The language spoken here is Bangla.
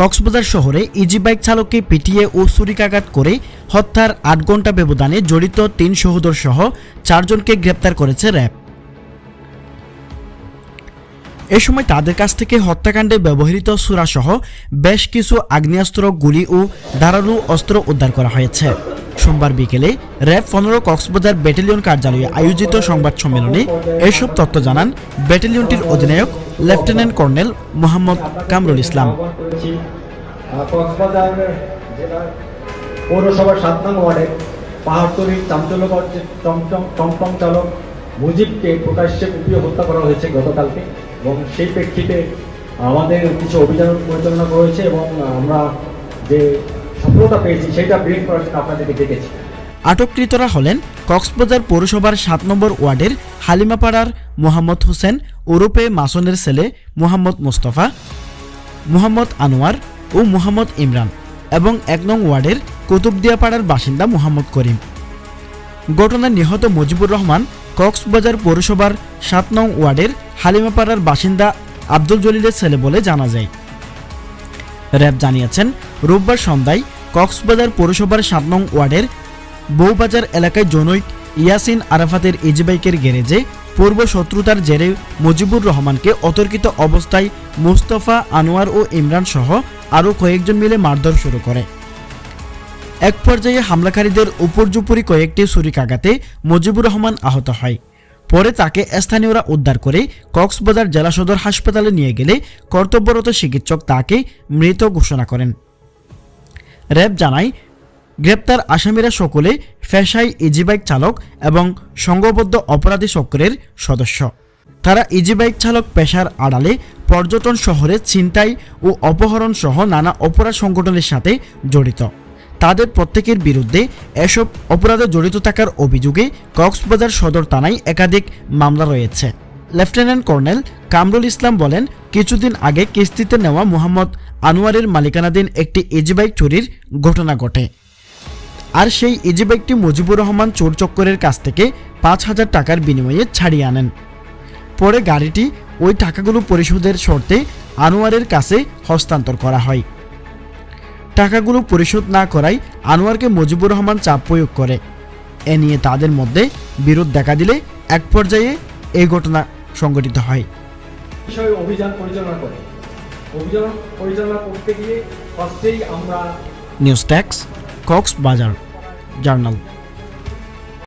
কক্সবাজার শহরে ইজি বাইক চালককে পিটিয়ে ও ছুরিকাঘাত করে হত্যার আট ঘণ্টা ব্যবধানে জড়িত তিন সহোদর সহ চারজনকে গ্রেপ্তার করেছে র্যাব। এ সময় তাদের কাছ থেকে হত্যাকাণ্ডে ব্যবহৃত সুরাসহ বেশ কিছু আগ্নেয়াস্ত্র, গুলি ও ধারালু অস্ত্র উদ্ধার করা হয়েছে। সোমবার বিকেলে র্যাব পনেরো কক্সবাজার ব্যাটালিয়ন কার্যালয়ে আয়োজিত সংবাদ সম্মেলনে এসব তথ্য জানান ব্যাটালিয়নটির অধিনায়ক লেফটেন্যান্ট কর্নেল মোহাম্মদ কামরুল ইসলাম। করেছি পৌরসভার সাত নং যে টমটম চালক মুজিবকে প্রকাশ্যে কুপিয়ে হত্যা করা হয়েছে গতকালকে এবং সেই প্রেক্ষিতে আমাদের কিছু অভিযান পরিচালনা করা হয়েছে এবং আমরা যে সফলতা পেয়েছি, সেটা ব্রেক করার জন্য আপনাদেরকে ডেকেছি। আটককৃতরা হলেন কক্সবাজার পৌরসভার সাত নম্বর ওয়ার্ডের হালিমাপাড়ার মোহাম্মদ হোসেন, ওরফে মাসনের ছেলে মোহাম্মদ মোস্তফা, মোহাম্মদ আনোয়ার ও মোহাম্মদ ইমরান এবং এক নং ওয়ার্ডের কুতুবদিয়াপাড়ার বাসিন্দা মোহাম্মদ করিম। ঘটনায় নিহত মুজিবুর রহমান কক্সবাজার পৌরসভার সাত নং ওয়ার্ডের হালিমাপাড়ার বাসিন্দা আব্দুল জলিলের ছেলে বলে জানা যায়। র্যাব জানিয়েছেন, রোববার সন্ধ্যায় কক্সবাজার পৌরসভার সাত নং ওয়ার্ডের বউবাজার এলাকায় জনৈক ইয়াসিন আরাফাতের ইজিবাইকের গ্যারেজে পূর্ব শত্রুতার জেরে মুজিবুর রহমানকে অতর্কিত অবস্থায় মুস্তফা আনোয়ার ও ইমরান সহ আরও কয়েকজন মিলে মারধর শুরু করে। এক পর্যায়ে হামলাকারীদের উপর্যুপরি কয়েকটি ছুরিকাঘাতে মুজিবুর রহমান আহত হয়। পরে তাকে স্থানীয়রা উদ্ধার করে কক্সবাজার জেলা সদর হাসপাতালে নিয়ে গেলে কর্তব্যরত চিকিৎসক তাকে মৃত ঘোষণা করেন। র্যাব জানায়, গ্রেপ্তার আসামিরা সকলে ফেসাই ইজিবাইক চালক এবং সংঘবদ্ধ অপরাধী চক্রের সদস্য। তারা ইজিবাইক চালক পেশার আড়ালে পর্যটন শহরে ছিনতাই ও অপহরণ সহ নানা অপরাধ সংগঠনের সাথে জড়িত। তাদের প্রত্যেকের বিরুদ্ধে এসব অপরাধে জড়িত থাকার অভিযোগে কক্সবাজার সদর থানায় একাধিক মামলা রয়েছে। লেফটেন্যান্ট কর্নেল কামরুল ইসলাম বলেন কিছুদিন আগে কিস্তিতে নেওয়া মোহাম্মদ আনোয়ারের মালিকানাধীন একটি ইজিবাইক চুরির ঘটনা ঘটে। আর সেই ইজিবাইকটি মুজিবুর রহমান চোর চক্করের কাছ থেকে পাঁচ হাজার টাকার বিনিময়ে ছাড়িয়ে আনেন। পরে গাড়িটি ওই টাকাগুলো পরিশোধের শর্তে আনোয়ারের কাছে হস্তান্তর করা হয়। টাকাগুলো পরিশোধ না করায় আনোয়ারকে মুজিবুর রহমান চাপ প্রয়োগ করে। এ নিয়ে তাদের মধ্যে বিরোধ দেখা দিলে এক পর্যায়ে এই ঘটনা সংঘটিত হয়। বিষয়ে অভিযান পরিচালনা করে। অভিযান পরিচালনা করতে গিয়ে ফার্স্টেই আমরা নিউজ ট্যাক্স কক্সবাজার জার্নাল।